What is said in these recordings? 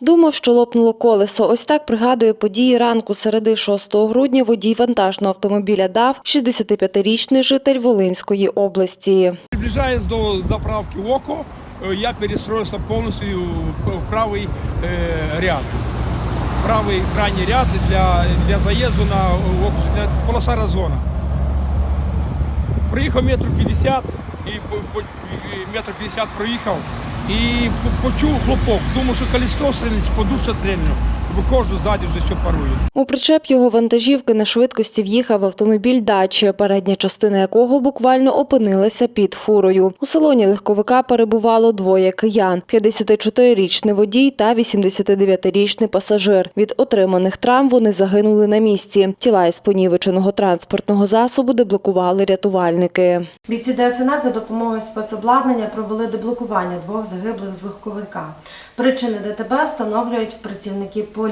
Думав, що лопнуло колесо. Ось так пригадує події ранку середи 6 грудня водій вантажного автомобіля ДАВ, 65-річний житель Волинської області. Приближаясь до заправки ОКО, э, я перестроился полностью в правый э, ряд. Правый крайний ряд для, для заезду на ОКО, для полоса разгона. Проїхав метр 50 і по, по, і метр 50 проїхав і почув хлопок. Думав, що колесо стрілять, подуша стрільне. Виходжу ззаді, вже все парує. У причеп його вантажівки на швидкості в'їхав автомобіль дачі, передня частина якого буквально опинилася під фурою. У салоні легковика перебувало двоє киян: 54-річний водій та 89-річний пасажир. Від отриманих травм вони загинули на місці. Тіла із понівеченого транспортного засобу деблокували рятувальники. Бійці ДСНС за допомогою спецобладнання провели деблокування двох загиблих з легковика. Причини ДТП встановлюють працівники поліції.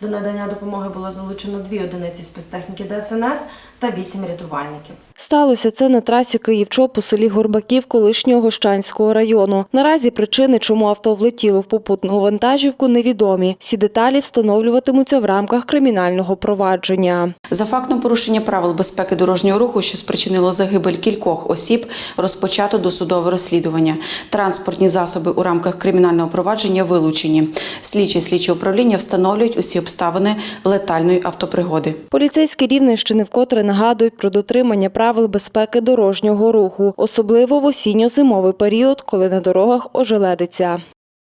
До надання допомоги було залучено дві одиниці спецтехніки ДСНС та вісім рятувальників. Сталося це на трасі Київ-Чоп у селі Горбаків колишнього Гощанського району. Наразі причини, чому авто влетіло в попутну вантажівку, невідомі. Всі деталі встановлюватимуться в рамках кримінального провадження. За фактом порушення правил безпеки дорожнього руху, що спричинило загибель кількох осіб, розпочато досудове розслідування. Транспортні засоби у рамках кримінального провадження вилучені. Слідчі слідчі управління встановлюють усі обставини летальної автопригоди. Поліцейські Рівненщини вкотре нагадують про дотримання правил безпеки дорожнього руху, особливо в осінньо-зимовий період, коли на дорогах ожеледиться.